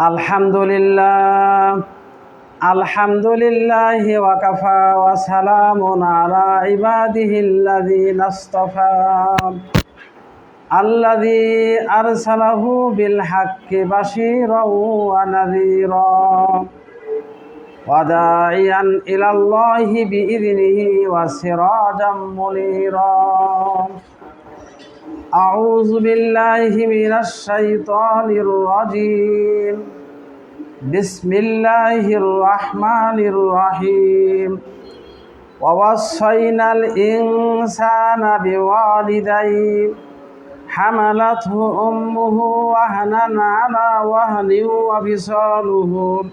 الحمد لله الحمد لله وكفى وسلام على عباده الذين اصطفى الذي أرسله بالحق بشيرا ونذيرا وداعيا إلى الله بإذنه وسراجا منيرا أعوذ بالله من الشيطان الرجيم. بسم الله الرحمن الرحيم. ووصينا الإنسان بوالديه. حملته أمه وهنا على وهن وفصاله.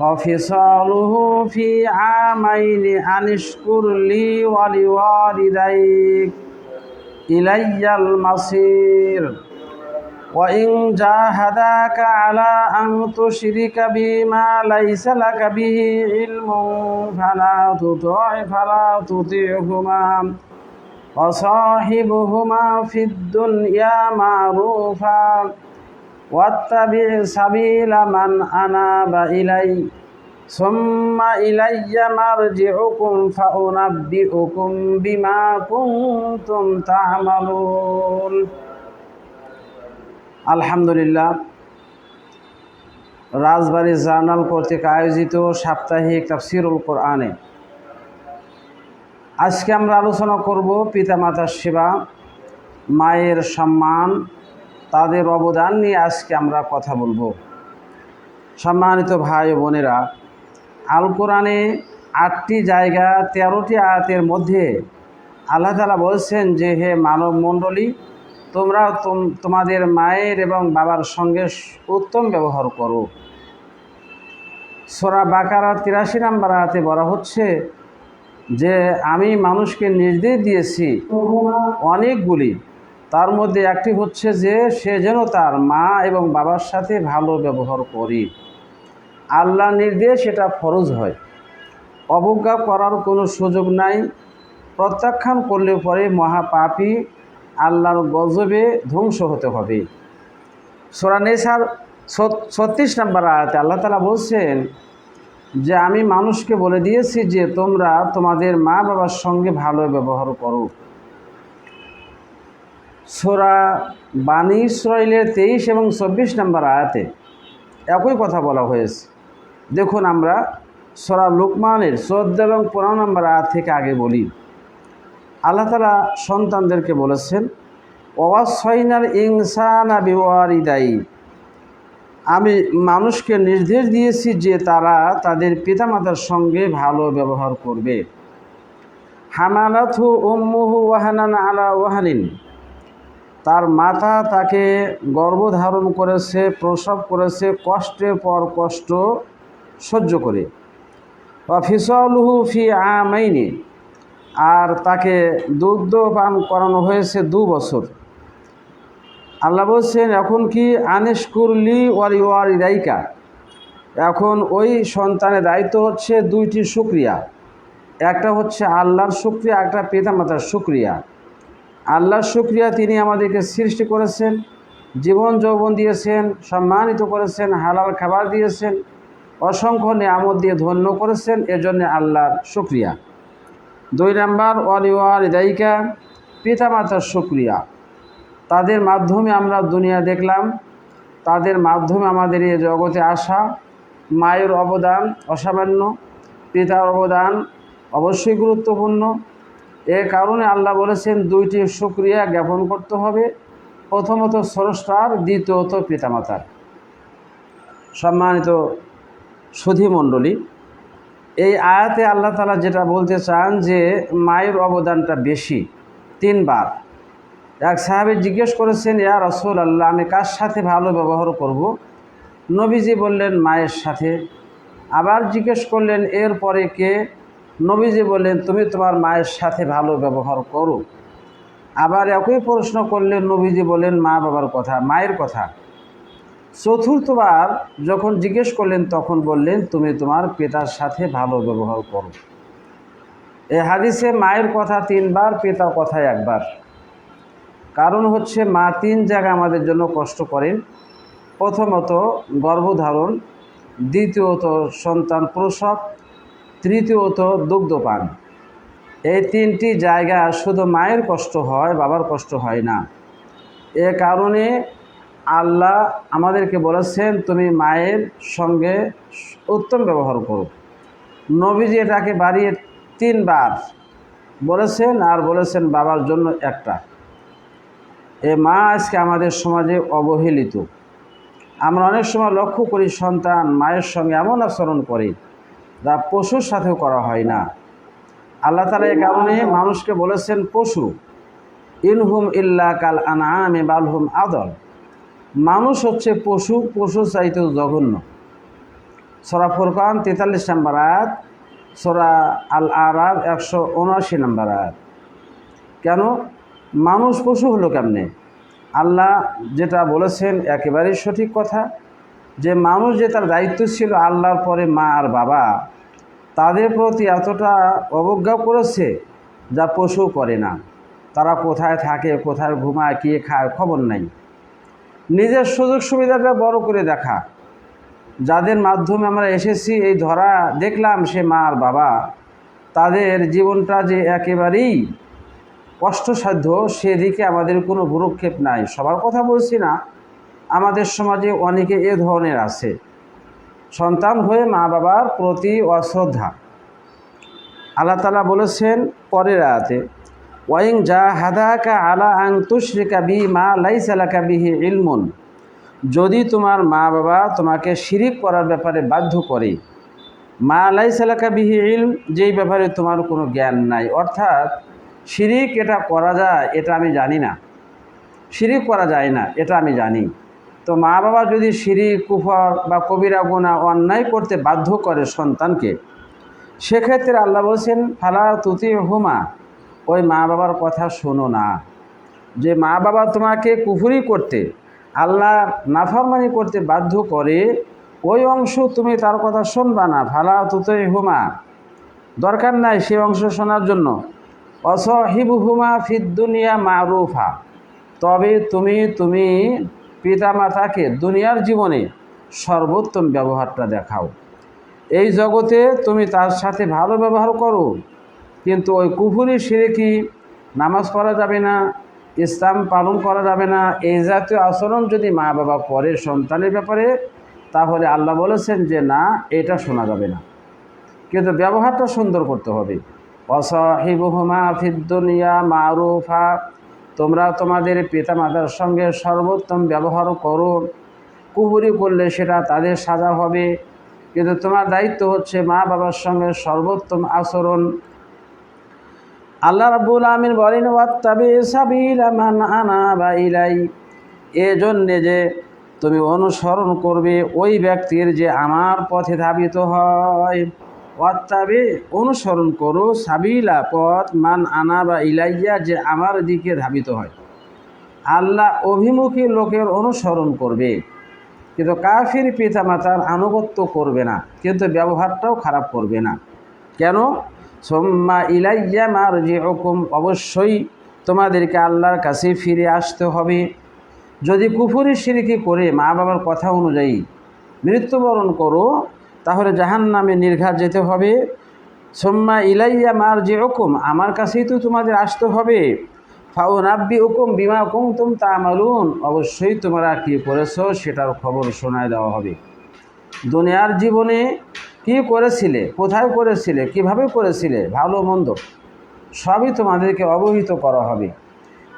وفصاله في عامين أن اشكر لي ولوالديك. إلي المصير وإن جاهداك على أن تشرك بي ما ليس لك به علم فلا تطع فلا تطعهما وصاحبهما في الدنيا معروفا واتبع سبيل من أناب إلي ثم إلي مرجعكم فأنبئكم بما كنتم تعملون আলহামদুলিল্লাহ রাজবাড়ি জার্নাল কর্তৃক আয়োজিত সাপ্তাহিক তাফসিরুল কোরআনে আজকে আমরা আলোচনা করব পিতামাতার সেবা মায়ের সম্মান তাদের অবদান নিয়ে আজকে আমরা কথা বলবো সম্মানিত ভাই ও বোনেরা আল কোরআনে আটটি জায়গা তেরোটি আয়াতের মধ্যে আল্লাহ তালা বলছেন যে, হে মানব মণ্ডলী তোমরা তোমাদের মায়ের এবং বাবার সঙ্গে উত্তম ব্যবহার করো। সোরা বাকারা তিরাশি নাম্বার আয়াতে বলা হচ্ছে যে, আমি মানুষকে নির্দেশ দিয়েছি অনেকগুলি। তার মধ্যে একটি হচ্ছে যে, সে যেন তার মা এবং বাবার সাথে ভালো ব্যবহার করি। আল্লাহ নির্দেশ এটা ফরজ হয়। অবজ্ঞা করার কোনো সুযোগ নাই। প্রত্যাখ্যান করলে পরে মহাপাপী আল্লাহর গজবে ধ্বংস হতে হবে। সোরানেসার ছত্রিশ নম্বর আয়াতে আল্লাহ তালা বলছেন, যে আমি মানুষকে বলে দিয়েছি যে তোমরা তোমাদের মা বাবার সঙ্গে ভালো ব্যবহার করো। সোরা বাণী ইসরায়েলের তেইশ এবং চব্বিশ নম্বর আয়াতে একই কথা বলা হয়েছে। দেখুন আমরা সরা লোকমানের চোদ্দ এবং পনেরো নম্বর আয়াত থেকে আগে বলি। আল্লাহ তালা সন্তানদেরকে বলেছেন ওয়াসইনার ইনসানা বিওয়ারিদায়ী আমি মানুষকে নির্দেশ দিয়েছি যে তারা তাদের পিতামাতার সঙ্গে ভালো ব্যবহার করবে। হামালাথু উম্মুহু ওয়াহানান আলা ওয়াহানিন। তার মাতা তাকে গর্ভধারণ করেছে, প্রসব করেছে, কষ্টের পর কষ্ট সহ্য করে। ফিসলুহু ফি আমাইনি, আর তাকে দুগ্ধ পান করানো হয়েছে দু বছর। আল্লাহ বলছেন, এখন কি আনিস কুরলি ওয়ারি ওয়ারি দায়িকা এখন ওই সন্তানের দায়িত্ব হচ্ছে দুইটি সুক্রিয়া একটা হচ্ছে আল্লাহর সুক্রিয়া একটা পিতামাতার সুক্রিয়া আল্লাহর সুক্রিয়া তিনি আমাদেরকে সৃষ্টি করেছেন, জীবন যৌবন দিয়েছেন, সম্মানিত করেছেন, হালাল খাবার দিয়েছেন অসংখ্য নিয়ামত দিয়ে ধন্য করেছেন, এজন্য আল্লাহর সুক্রিয়া দুই নাম্বার ওয়ালিওয়ার দায়িকা পিতামাতার সুক্রিয়া তাদের মাধ্যমে আমরা দুনিয়া দেখলাম, তাদের মাধ্যমে আমাদের এই জগতে আসা মায়ের অবদান অসামান্য, পিতার অবদান অবশ্যই গুরুত্বপূর্ণ। এ কারণে আল্লাহ বলেছেন, দুইটি সুক্রিয়া জ্ঞাপন করতে হবে। প্রথমত স্রষ্টার, দ্বিতীয়ত পিতামাতার। সম্মানিত সুধীমণ্ডলী এই আয়াতে আল্লাহ তালা যেটা বলতে চান যে মায়ের অবদানটা বেশি, তিনবার। এক সাহাবি জিজ্ঞেস করেছেন, ইয়া রসুল আল্লাহ আমি কার সাথে ভালো ব্যবহার করব। নবীজি বললেন, মায়ের সাথে। আবার জিজ্ঞেস করলেন এর পরে কে? নবীজি বললেন, তুমি তোমার মায়ের সাথে ভালো ব্যবহার করো। আবার একই প্রশ্ন করলেন, নবীজি বললেন, মা বাবার কথা, মায়ের কথা। চতুর্থবার যখন জিজ্ঞেস করলেন, তখন বললেন, তুমি তোমার পিতার সাথে ভালো ব্যবহার করো। এ হাদিসে মায়ের কথা তিনবার, পিতার কথা একবার। কারণ হচ্ছে, মা তিন জায়গা আমাদের জন্য কষ্ট করেন। প্রথমত, গর্ভধারণ, দ্বিতীয়ত, সন্তান প্রসব, তৃতীয়ত, দুগ্ধপান। এই তিনটি জায়গা শুধু মায়ের কষ্ট হয়, বাবার কষ্ট হয় না। এ কারণে আল্লাহ আমাদেরকে বলেছেন, তুমি মায়ের সঙ্গে উত্তম ব্যবহার করো। নবীজি এটাকে বাড়িয়ে তিনবার বলেছেন আর বলেছেন বাবার জন্য একটা। এ মা আজকে আমাদের সমাজে অবহেলিত। আমরা অনেক সময় লক্ষ্য করি, সন্তান মায়ের সঙ্গে এমন আচরণ করে যা পশুর সাথেও করা হয় না। আল্লাহ তালা এ কারণে মানুষকে বলেছেন, পশু, ইনহুম ইল্লা কাল আনআমে বালহুম আদল। মানুষ হচ্ছে পশু পশু চাইতেও জঘন্য। সরা ফুরকান তেতাল্লিশ নম্বর আয়াত, সরা আল আরাব একশো উনআশি নম্বর আয়াত। কেন? মানুষ পশু হলো কেমনে? আল্লাহ যেটা বলেছেন একেবারেই সঠিক কথা, যে মানুষ যে তার দায়িত্ব ছিল আল্লাহর পরে মা আর বাবা, তাদের প্রতি এতটা অবজ্ঞা করেছে যা পশু করে না। তারা কোথায় থাকে, কোথায় ঘুমায়, কে খায়, খবর নাই। নিজের সুযোগ সুবিধাটা বড় করে দেখা। যাদের মাধ্যমে আমরা এসেছি, এই ধরা দেখলাম সে মা আর বাবা। তাদের জীবনটা যে একেবারেই কষ্টসাধ্য, সেদিকে আমাদের কোনো ভুরুক্ষেপ নাই। সবার কথা বলছি না, আমাদের সমাজে অনেকে এ ধরনের আছে। সন্তান হয়ে মা বাবার প্রতি অশ্রদ্ধা। আল্লাহ তালা বলেছেন, পরের আয়াতে ওয়াইং যা হাদাকা আলা আং তুশরিকা বি মা লাইসালাকা বিহি ইলমুন। যদি তোমার মা বাবা তোমাকে শিরিক করার ব্যাপারে বাধ্য করে, মা লাইসালাকা বিহি ইলম, যেই ব্যাপারে তোমার কোনো জ্ঞান নাই, অর্থাৎ শিরিক এটা করা যায়, এটা আমি জানি না। শিরিক করা যায় না, এটা আমি জানি। তো মা বাবা যদি শিরিক, কুফর বা কবিরা গুণা অন্যায় করতে বাধ্য করে সন্তানকে, সেক্ষেত্রে আল্লাহ বলছেন, ফালা তুতি হুমা ওই মা বাবার কথা শোনো না। যে মা বাবা তোমাকে কুফুরি করতে, আল্লাহ নাফরমানি করতে বাধ্য করে, ওই অংশ তুমি তার কথা শুনবা না। ফালা তুতই হুমা দরকার নাই সে অংশ শোনার জন্য। অসহিবু হুমা ফিদ্দুনিয়া মারুফা। তবে তুমি তুমি পিতামাতাকে দুনিয়ার জীবনে সর্বোত্তম ব্যবহারটা দেখাও। এই জগতে তুমি তার সাথে ভালো ব্যবহার করো। কিন্তু ওই কুফুরি সিরেকি নামাজ পড়া যাবে না, ইসলাম পালন করা যাবে না, এই জাতীয় আচরণ যদি মা বাবা করে সন্তানের ব্যাপারে, তাহলে আল্লাহ বলেছেন যে না, এটা শোনা যাবে না। কিন্তু ব্যবহারটা সুন্দর করতে হবে। অসহিবুহুমা ফিদ্দুনিয়া মারুফা, তোমরা তোমাদের পিতামাতার সঙ্গে সর্বোত্তম ব্যবহার করো। কুহুরি করলে সেটা তাদের সাজা হবে। কিন্তু তোমার দায়িত্ব হচ্ছে মা বাবার সঙ্গে সর্বোত্তম আচরণ। আল্লাহ রাবুল আমিন বলেন ওয়াত্তাবি সাবিল মান আনা বা ইলাই। এজন্যে যে তুমি অনুসরণ করবে, ওই ব্যক্তির যে আমার পথে ধাবিত হয়। ওয়াত্তাবে অনুসরণ করো সাবিলা পথ মান আনা বা ইলাইয়া, যে আমার দিকে ধাবিত হয়। আল্লাহ অভিমুখী লোকের অনুসরণ করবে। কিন্তু কাফির পিতামাতার আনুগত্য করবে না, কিন্তু ব্যবহারটাও খারাপ করবে না। কেন? সোম্মা ইলাইয়া মার যে হুকুম অবশ্যই তোমাদেরকে আল্লাহর কাছে ফিরে আসতে হবে। যদি কুফুরি সিরিকি করে মা বাবার কথা অনুযায়ী মৃত্যুবরণ করো, তাহলে জাহান নামে নির্ঘাত যেতে হবে। সোম্মা ইলাইয়া মার যে হুকুম আমার কাছেই তো তোমাদের আসতে হবে। ফাউ নাব্বি হুকুম বিমা হুকুম তুম তা মালুন অবশ্যই তোমরা কী করেছ সেটার খবর শোনায় দেওয়া হবে। দুনিয়ার জীবনে কি করেছিলে? কোথায় করেছিলে? কীভাবে করেছিলে? ভালো মন্দ। সবই তোমাদেরকে অবহিত করা হবে।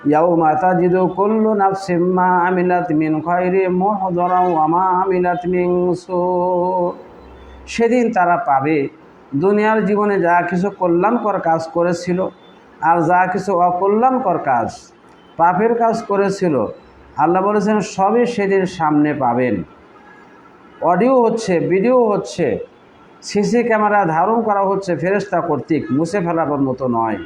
ইয়াও মাতা জিদু কল্লু নাফসিম্মা আমিলাত মিন খয়রে মহদরাও আমা আমিলাত সু। সেদিন তারা পাবে দুনিয়ার জীবনে যা কিছু কল্যাণকর কাজ করেছিল আর যা কিছু অকল্যাণকর কাজ পাপের কাজ করেছিল, আল্লাহ বলেছেন, সবই সেদিন সামনে পাবেন। অডিও হচ্ছে, ভিডিও হচ্ছে সিসি ক্যামেরা ধারণ করা হচ্ছে ফেরেস্তা কর্তৃক, মুছে ফেলাবার মতো নয়।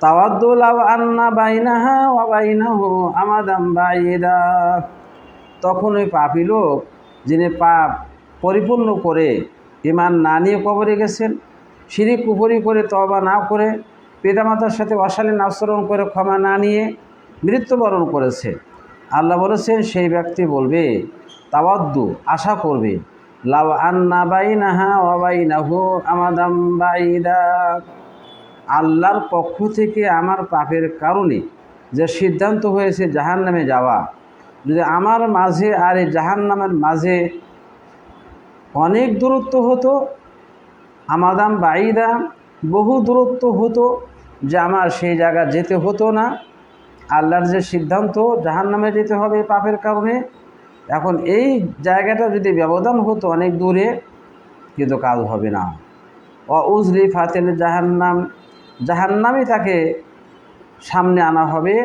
তাওয়াদ্দুলাও আন্না বাইনাহা ওয়া বাইনাহু আমাদাম বাইদা। তখন ওই পাপি লোক, যিনি পাপ পরিপূর্ণ করে ইমান না নিয়ে কবরে গেছেন সিঁড়ি কুপুরি করে তবা না করে পিতামাতার সাথে অশালীন আচরণ করে ক্ষমা না নিয়ে মৃত্যুবরণ করেছে। আল্লাহ বলেছেন, সেই ব্যক্তি বলবে, তাওয়াদ্দু, আশা করবে। আমাদাম আল্লাহর পক্ষ থেকে আমার পাপের কারণে যে সিদ্ধান্ত হয়েছে জাহান নামে যাওয়া, যদি আমার মাঝে আর এই জাহান নামের মাঝে অনেক দূরত্ব হতো, আমাদাম বাইদা বহু দূরত্ব হতো যে আমার সেই জায়গা যেতে হতো না। আল্লাহর যে সিদ্ধান্ত জাহান নামে যেতে হবে পাপের কারণে এখন এই জায়গাটা যদি ব্যবধান হতো অনেক দূরে, কিন্তু কাজ হবে না। অ উজলি ফাতেল জাহান্নাম, জাহান্নামই তাকে সামনে আনা হবে।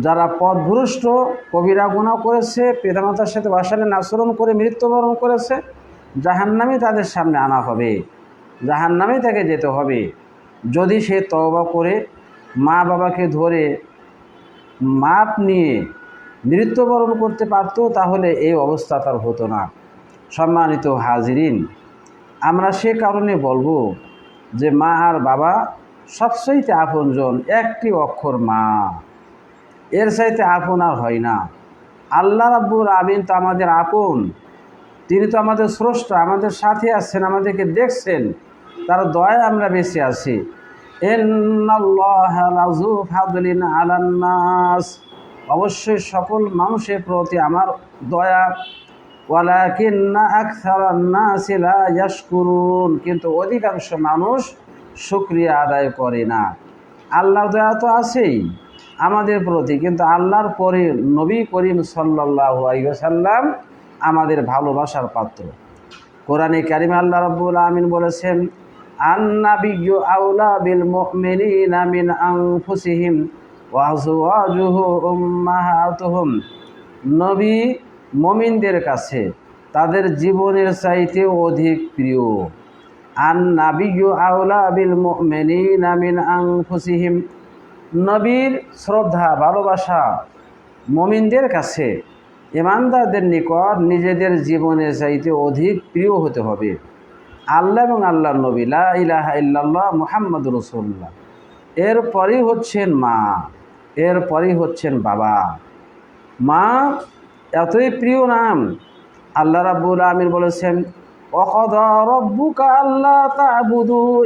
যারা পথভ্রষ্ট, কবিরা গুণা করেছে পিতামাতার সাথে বাসানে আচরণ করে, মৃত্যুবরণ করেছে, জাহান্নামই তাদের সামনে আনা হবে। জাহান্নামেই তাকে যেতে হবে। যদি সে তওবা করে মা বাবাকে ধরে মাপ নিয়ে মৃত্যুবরণ করতে পারত, তাহলে এই অবস্থা তার হতো না। সম্মানিত হাজিরিন, আমরা সে কারণে বলব যে মা আর বাবা সবচাইতে আপনজন একটি অক্ষর মা। এর চাইতে আপন আর হয় না। আল্লাহ রাব্বুর আবিন তো আমাদের আপন। তিনি তো আমাদের স্রষ্টা, আমাদের সাথে আছেন, আমাদেরকে দেখছেন। তার দয়া আমরা বেঁচে আছি। আলান্নাস অবশ্যই সকল মানুষের প্রতি আমার দয়া। কিন্তু অধিকাংশ মানুষ শুক্রিয়া আদায় করে না। আল্লাহর দয়া তো আছেই, আমাদের প্রতি। কিন্তু আল্লাহর পরে নবী করিম সাল্লাহ আইসাল্লাম আমাদের ভালোবাসার পাত্র। কোরআনে কারিম আল্লাহ রব্বুল আমিন বলেছেন, আন্নাবিয়্যু আউলা বিল মিন আনফুসিহিম। নবী মমিনদের কাছে তাদের জীবনের চাইতে অধিক প্রিয়। আন নাবিয়্যু আউলা বিল মুমিনিনা মিন আনফুসিহিম। নবীর শ্রদ্ধা, ভালোবাসা মমিনদের কাছে ইমানদারদের নিকট নিজেদের জীবনের চাইতে অধিক প্রিয় হতে হবে। আল্লাহ এবং আল্লাহ নবী, লা ইলাহা ইল্লাল্লাহ মুহাম্মদ রসুল্লাহ এরপরই হচ্ছেন মা। এরপরই হচ্ছেন বাবা। মা, এতই প্রিয় নাম। আল্লাহ রাব্বুল আমির বলেছেন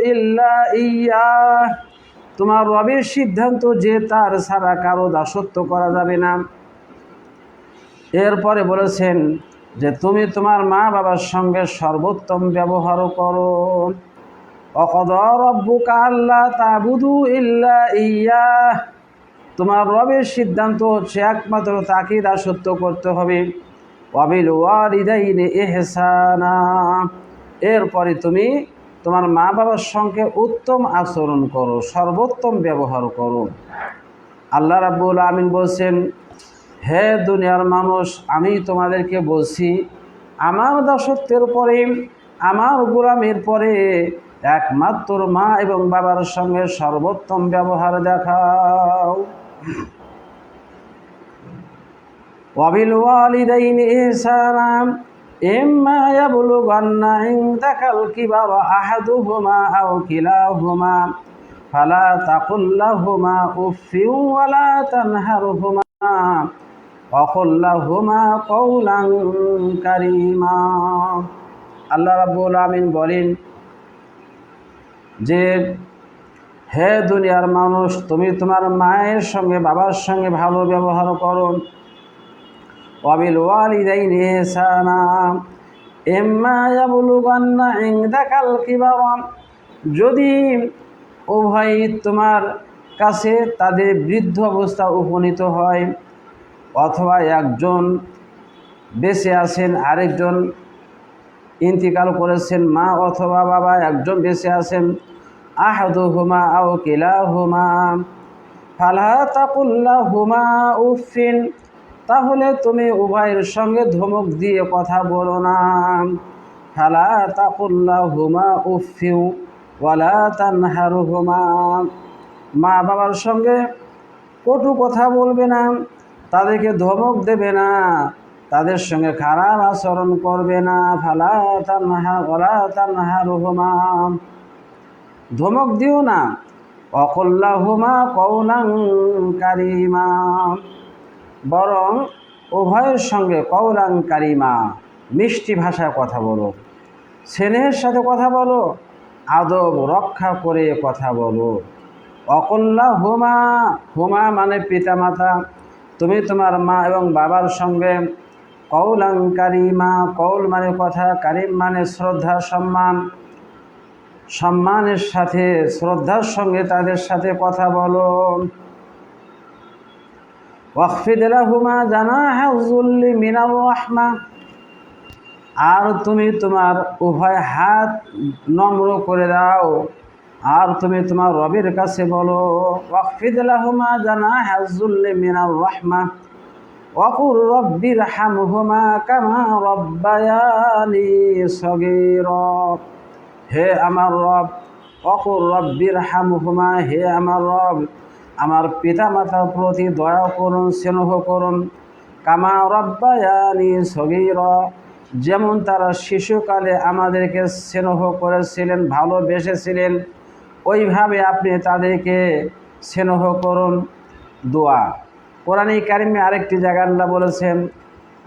ইল্লা ইয়া তোমার রবের সিদ্ধান্ত যে তার ছাড়া কারও দাসত্ব করা যাবে না। এরপরে বলেছেন যে, তুমি তোমার মা বাবার সঙ্গে সর্বোত্তম ব্যবহার করো। অকদর রব্বুকা আল্লাহ তাবুদু ইল্লা ইয়া তোমার রবের সিদ্ধান্ত হচ্ছে একমাত্র তাকে দাসত্ব করতে হবে। অবিল ওয়ারিদাইনে এহসানা এরপরে তুমি তোমার মা বাবার সঙ্গে উত্তম আচরণ করো, সর্বোত্তম ব্যবহার করো। আল্লাহ রাব্বুল আমিন বলছেন, হে দুনিয়ার মানুষ, আমি তোমাদেরকে বলছি, আমার দাসত্বের পরে, আমার গোলামের পরে একমাত্র মা এবং বাবার সঙ্গে সর্বোত্তম ব্যবহার দেখাও। ওয়াবিল ওয়ালিদাইনি ইহসানা ইম্মা ইয়াবলুগান্না ইনদাকাল কিবারা আহাদুহুমা আও কিলাহুমা ফালা তাকুল লাহুমা উফিউ ওয়ালা তানহারহুমা অকল্লাহুমা কৌলাং কারিমা আল্লাহ রাব্বুল আমিন বলেন যে হে দুনিয়ার মানুষ, তুমি তোমার মায়ের সঙ্গে, বাবার সঙ্গে ভালো ব্যবহার করো। অবিল ওয়ালিদাইন ইহসানা। ইম্মা ইয়াবলুগান্না ইনদাকাল কিবারা। যদি উভয় তোমার কাছে তাদের বৃদ্ধ অবস্থা উপনীত হয়, অথবা একজন বেঁচে আছেন, আরেকজন ইন্তিকাল করেছেন, মা অথবা বাবা একজন বেঁচে আছেন আহাদু হুমা আও কিলা হুমা ফালহা তাকুল্লা হুমা উফিন তাহলে তুমি উভয়ের সঙ্গে ধমক দিয়ে কথা বলো না। ফালা তাকুল্লা হুমা উফিউ ওয়ালা তানহারু হুমা মা বাবার সঙ্গে কটু কথা বলবে না, তাদেরকে ধমক দেবে না, তাদের সঙ্গে খারাপ আচরণ করবে না। ফালা তানহা ওলা তানহা রুহমা ধমক দিও না। অকল্লাহুমা কৌলাং কারিমা। বরং উভয়ের সঙ্গে কৌলাং কারিমা, মিষ্টি ভাষায় কথা বলো। স্নেহের সাথে কথা বলো, আদব রক্ষা করে কথা বলো। অকল্লা হুমা হুমা মানে পিতামাতা। তুমি তোমার মা এবং বাবার সঙ্গে কৌলাং কারিমা। কৌল মানে কথা, কারিম মানে শ্রদ্ধা, সম্মান। সম্মানের সাথে, শ্রদ্ধার সঙ্গে তাদের সাথে কথা বলো। ওয়াকফিদ লাহুমা জানাহুল্লি মিনার রহমা। আর তুমি তোমার উভয় হাত নম্র করে দাও। আর তুমি তোমার রবের কাছে বলো, ওয়াকফিদ লাহুমা জানা হাজুল্লি মিনার রহমা। ওয়াকুর রব্বির হামহুমা কামা রব্বায়ানি সগীর। হে আমার রব অকুর রব্বির হামহুমা হে আমার রব, আমার পিতা মাতার প্রতি দয়া করুন, স্নেহ করুন। কামা রব্বায়ানি সগীর, যেমন তারা শিশুকালে আমাদেরকে স্নেহ করেছিলেন, ভালোবেসেছিলেন, ওইভাবে আপনি তাদেরকে স্নেহ করুন। দোয়া। কোরআন কারিমে আরেকটি জায়গা আল্লাহ বলেছেন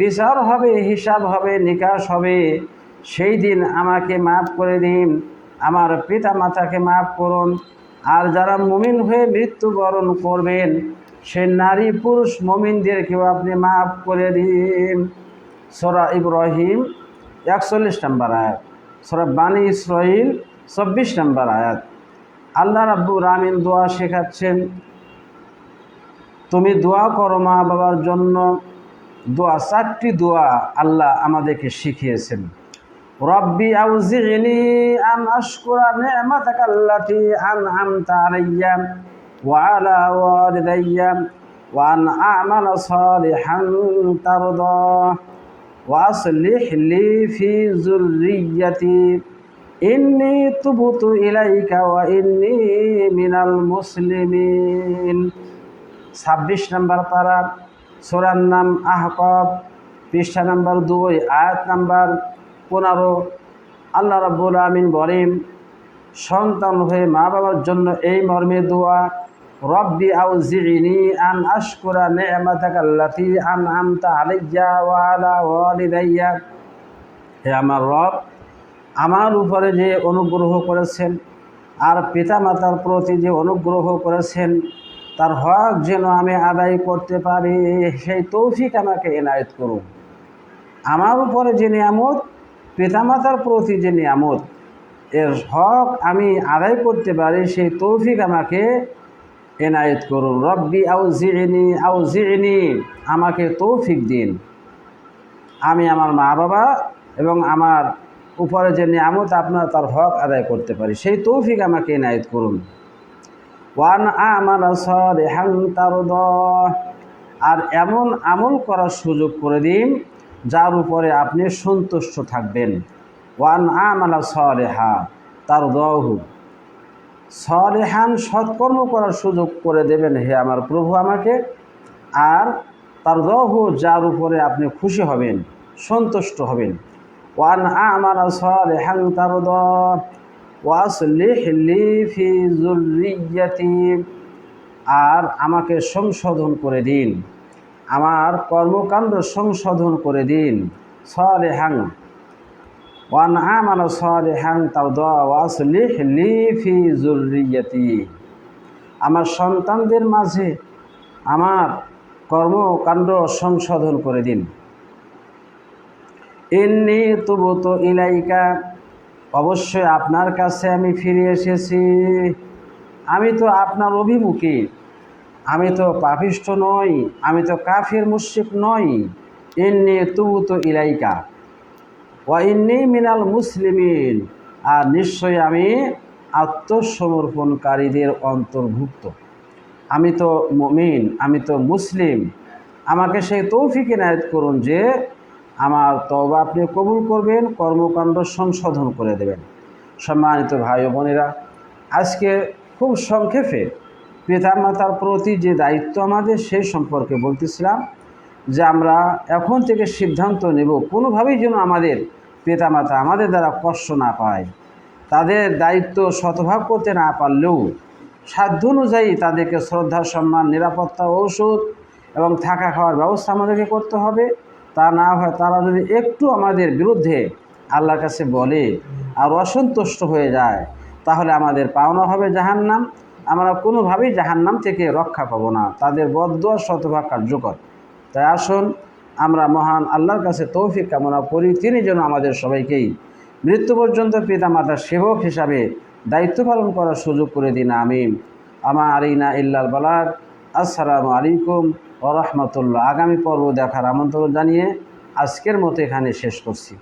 বিচার হবে, হিসাব হবে, নিকাশ হবে। সেই দিন আমাকে মাফ করে দিন, আমার পিতা মাতাকে মাফ করুন। আর যারা মুমিন হয়ে মৃত্যুবরণ করবেন, সে নারী পুরুষ মমিনদেরকেও আপনি মাফ করে দিন। সোরা ইব্রাহিম একচল্লিশ নম্বর আয়াত, সোরা বানী ইসরাইল চব্বিশ নম্বর আয়াত। আল্লাহ রাব্বুর আমিন দোয়া শেখাচ্ছেন, তুমি দোয়া করো মা বাবার জন্য দোয়া, চারটি দোয়া আল্লাহ আমাদেরকে শিখিয়েছেন। রব্বি আউজিনি আন আশকুরা নি'মাতাকা আল্লাতী আন'আমতা আলাইয়া ওয়া আলা ওয়ালিদাইয়া ওয়া আন আ'মালা সালিহান তারদা ওয়া আসলিহ লি ফি যুররিয়্যাতি ইন্নী তুবতু ইলাইকা ওয়া ইন্নী মিনাল মুসলিমিন। ছাব্বিশ নম্বর পারা সোরার নাম আহকব, পৃষ্ঠা নাম্বার দুই, আয়াত নাম্বার পনেরো। আল্লাহ রব্বুল আমিন বলেন, সন্তান হয়ে মা বাবার জন্য এই মর্মে দোয়া, রব্বি আউ জিনি আন আশকুরা নেমাতাকাল্লাতি আন আমতা আলাইয়া ওয়ালা ওয়ালিদাইয়া। হে আমার রব, আমার উপরে যে অনুগ্রহ করেছেন, আর পিতা মাতার প্রতি যে অনুগ্রহ করেছেন তার হক যেন আমি আদায় করতে পারি, সেই তৌফিক আমাকে এনায়ত করুন। আমার উপরে যে নিয়ামত, পিতামাতার প্রতি যে নিয়ামত, এর হক আমি আদায় করতে পারি, সেই তৌফিক আমাকে এনায়ত করুন। রব্বি আউ জিনি আউ জিনি আমাকে তৌফিক দিন। আমি আমার মা বাবা এবং আমার উপরে যে নিয়ামত, আপনার তার হক আদায় করতে পারি। সেই তৌফিক আমাকে এনায়ত করুন। ওয়ান আমার সরেহাং তারদ। আর এমন আমল করার সুযোগ করে দিন, যার উপরে আপনি সন্তুষ্ট থাকবেন। ওয়ান আমালা সরেহা তার দহু সরেহান সৎকর্ম করার সুযোগ করে দেবেন হে আমার প্রভু আমাকে। আর তার দহু যার উপরে আপনি খুশি হবেন, সন্তুষ্ট হবেন। ওয়ান আমালা সরেহাং তার ওয়াসলিহ লি ফি যুররিয়াতি, আর আমাকে সংশোধন করে দিন। আমার কর্মকাণ্ড সংশোধন করে দিন। সলেহাং ওয়ান আমাল সলেহাং তাও ওয়াসলিহ লি ফি যুররিয়াতি। আমার সন্তানদের মাঝে আমার কর্মকাণ্ড সংশোধন করে দিন। ইন্নি তুবুত ইলাইকা অবশ্যই আপনার কাছে আমি ফিরে এসেছি। আমি তো আপনার অভিমুখী। আমি তো পাপিষ্ঠ নই। আমি তো কাফির মুশিক নই। ইন্নি তুবু তো ইলাইকা। ও ইন্নি মিনাল মুসলিমিন। আর নিশ্চয়ই আমি আত্মসমর্পণকারীদের অন্তর্ভুক্ত। আমি তো মমিন, আমি তো মুসলিম। আমাকে সেই তৌফিক এনায়ত করুন যে আমার তবা আপনি কবুল করবেন, কর্মকাণ্ড সংশোধন করে দেবেন। সম্মানিত ভাই বোনেরা, আজকে খুব সংক্ষেপে পিতামাতার প্রতি যে দায়িত্ব আমাদের সেই সম্পর্কে বলতেছিলাম যে আমরা এখন থেকে সিদ্ধান্ত নেব কোনোভাবেই যেন আমাদের পিতামাতা আমাদের দ্বারা কষ্ট না পায়। তাদের দায়িত্ব শতভাগ করতে না পারলেও সাধ্য অনুযায়ী তাদেরকে শ্রদ্ধা, সম্মান, নিরাপত্তা, ঔষধ এবং থাকা খাওয়ার ব্যবস্থা আমাদেরকে করতে হবে। তা না হয় তারা যদি একটু আমাদের বিরুদ্ধে আল্লাহর কাছে বলে আর অসন্তুষ্ট হয়ে যায়, তাহলে আমাদের পাওনা হবে জাহান্নাম। আমরা কোনোভাবেই জাহান্নাম থেকে রক্ষা পাবো না। তাদের বদ্ধ শতভাগ কার্যকর। তাই আসুন, আমরা মহান আল্লাহর কাছে তৌফিক কামনা করি। তিনি যেন আমাদের সবাইকেই মৃত্যু পর্যন্ত পিতামাতার সেবক হিসাবে দায়িত্ব পালন করার সুযোগ করে দিন। আমিন। আমার আলিনা ইল্লাল বালাক আসসালামু আলাইকুম। ও রহমতুল্লাহ আগামী পর্ব দেখার আমন্ত্রণ জানিয়ে আজকের মতো এখানে শেষ করছি।